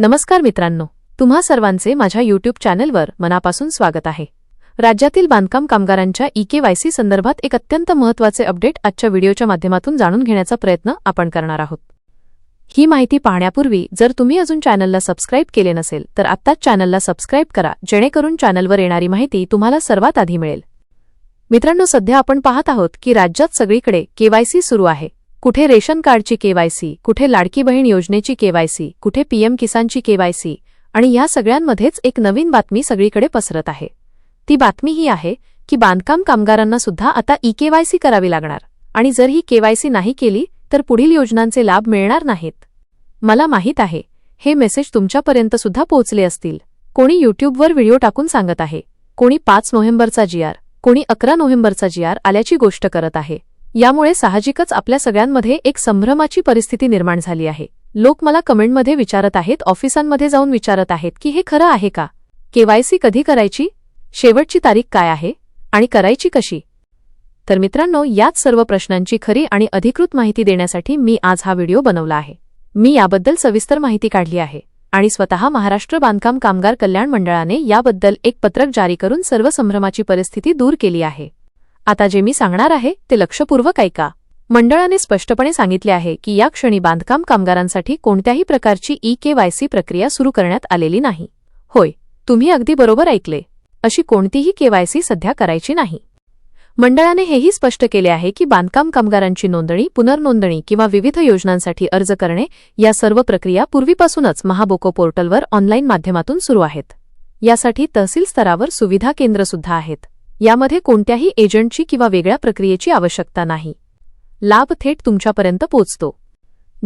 नमस्कार मित्रांनो तुम्हा सर्वांचे माझ्या यूट्यूब चॅनलवर मनापासून स्वागत आहे. राज्यातील बांधकाम कामगारांच्या ई के सी संदर्भात एक अत्यंत महत्त्वाचे अपडेट आजच्या व्हिडिओच्या माध्यमातून जाणून घेण्याचा प्रयत्न आपण करणार आहोत. ही माहिती पाहण्यापूर्वी जर तुम्ही अजून चॅनलला सबस्क्राईब केले नसेल तर आत्ताच चॅनलला सबस्क्राईब करा जेणेकरून चॅनलवर येणारी माहिती तुम्हाला सर्वात आधी मिळेल. मित्रांनो सध्या आपण पाहत आहोत की राज्यात सगळीकडे केवायसी सुरू आहे. कुठे रेशन कार्डची केवायसी कुठे लाडकी बहीण योजनेची केवायसी कुठे पीएम किसानची केवायसी आणि या सगळ्यांमध्येच एक नवीन बातमी सगळीकडे पसरत आहे. ती बातमी ही आहे की बांधकाम कामगारांना सुद्धा आता ई केवायसी करावी लागणार आणि जर ही केवायसी नाही केली तर पुढील योजनांचे लाभ मिळणार नाहीत. मला माहीत आहे हे मेसेज तुमच्यापर्यंत सुद्धा पोहोचले असतील. कोणी युट्यूबवर व्हिडिओ टाकून सांगत आहे कोणी पाच नोव्हेंबरचा जी आर कोणी अकरा नोव्हेंबरचा जी आर आल्याची गोष्ट करत आहे. यामुळे साहजिकच आपल्या सगळ्यांमध्ये एक संभ्रमाची परिस्थिती निर्माण झाली आहे. लोक मला कमेंटमध्ये विचारत आहेत ऑफिसांमध्ये जाऊन विचारत आहेत की हे खरं आहे का? केवायसी कधी करायची? शेवटची तारीख काय आहे? आणि करायची कशी? तर मित्रांनो याच सर्व प्रश्नांची खरी आणि अधिकृत माहिती देण्यासाठी मी आज हा व्हिडिओ बनवला आहे. मी याबद्दल सविस्तर माहिती काढली आहे आणि स्वतः महाराष्ट्र बांधकाम कामगार कल्याण मंडळाने याबद्दल एक पत्रक जारी करून सर्व संभ्रमाची परिस्थिती दूर केली आहे. आता जे मी सांगणार आहे ते लक्षपूर्वक ऐका. मंडळाने स्पष्टपणे सांगितले आहे की या क्षणी बांधकाम कामगारांसाठी कोणत्याही प्रकारची ई केवायसी प्रक्रिया सुरू करण्यात आलेली नाही. होय तुम्ही अगदी बरोबर ऐकले. अशी कोणतीही केवायसी सध्या करायची नाही. मंडळाने हेही स्पष्ट केले आहे की बांधकाम कामगारांची नोंदणी पुनर्नोंदणी किंवा विविध योजनांसाठी अर्ज करणे या सर्व प्रक्रिया पूर्वीपासूनच महाबोको पोर्टलवर ऑनलाईन माध्यमातून सुरू आहेत. यासाठी तहसील स्तरावर सुविधा केंद्र सुद्धा आहेत. यामध्ये कोणत्याही एजंटची किंवा वेगळ्या प्रक्रियेची आवश्यकता नाही. लाभ थेट तुमच्यापर्यंत पोचतो.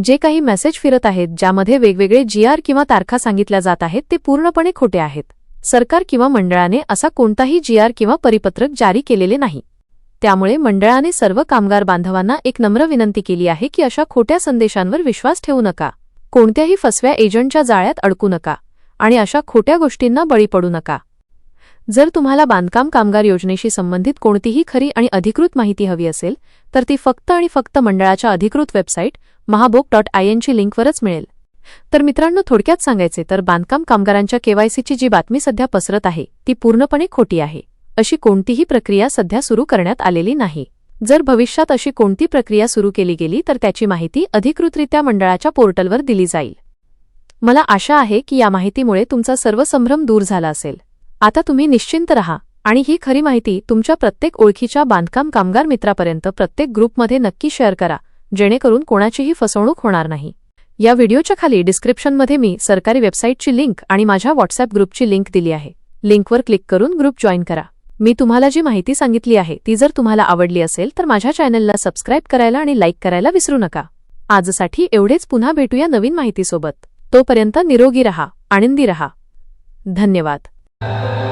जे काही मेसेज फिरत आहेत ज्यामध्ये वेगवेगळे जीआर किंवा तारखा सांगितल्या जात आहेत ते पूर्णपणे खोटे आहेत. सरकार किंवा मंडळाने असा कोणताही जीआर किंवा परिपत्रक जारी केलेले नाही. त्यामुळे मंडळाने सर्व कामगार बांधवांना एक नम्र विनंती केली आहे की अशा खोट्या संदेशांवर विश्वास ठेवू नका. कोणत्याही फसव्या एजंटच्या जाळ्यात अडकू नका. आणि अशा खोट्या गोष्टींना बळी पडू नका. जर तुम्हाला बांधकाम कामगार योजनेशी संबंधित कोणतीही खरी आणि अधिकृत माहिती हवी असेल तर ती फक्त आणि फक्त मंडळाच्या अधिकृत वेबसाईट महाबोक डॉट आय एनची लिंकवरच मिळेल. तर मित्रांनो थोडक्यात सांगायचे तर बांधकाम कामगारांच्या केवायसीची जी बातमी सध्या पसरत आहे ती पूर्णपणे खोटी आहे. अशी कोणतीही प्रक्रिया सध्या सुरू करण्यात आलेली नाही. जर भविष्यात अशी कोणती प्रक्रिया सुरू केली गेली तर त्याची माहिती अधिकृतरित्या मंडळाच्या पोर्टलवर दिली जाईल. मला आशा आहे की या माहितीमुळे तुमचा सर्व संभ्रम दूर झाला असेल. आता तुम्ही निश्चिंत रहा आणि ही खरी माहिती तुमच्या प्रत्येक ओळखीच्या बांधकाम कामगार मित्रापर्यंत प्रत्येक ग्रुपमध्ये नक्की शेअर करा जेणेकरून कोणाचीही फसवणूक होणार नाही. या व्हिडिओच्या खाली डिस्क्रिप्शनमध्ये मी सरकारी वेबसाईटची लिंक आणि माझ्या व्हॉट्सअप ग्रुपची लिंक दिली आहे. लिंकवर क्लिक करून ग्रुप जॉईन करा. मी तुम्हाला जी माहिती सांगितली आहे ती जर तुम्हाला आवडली असेल तर माझ्या चॅनलला सबस्क्राईब करायला आणि लाईक करायला विसरू नका. आजसाठी एवढेच पुन्हा भेटूया नवीन माहितीसोबत. तोपर्यंत निरोगी रहा आनंदी रहा. धन्यवाद. you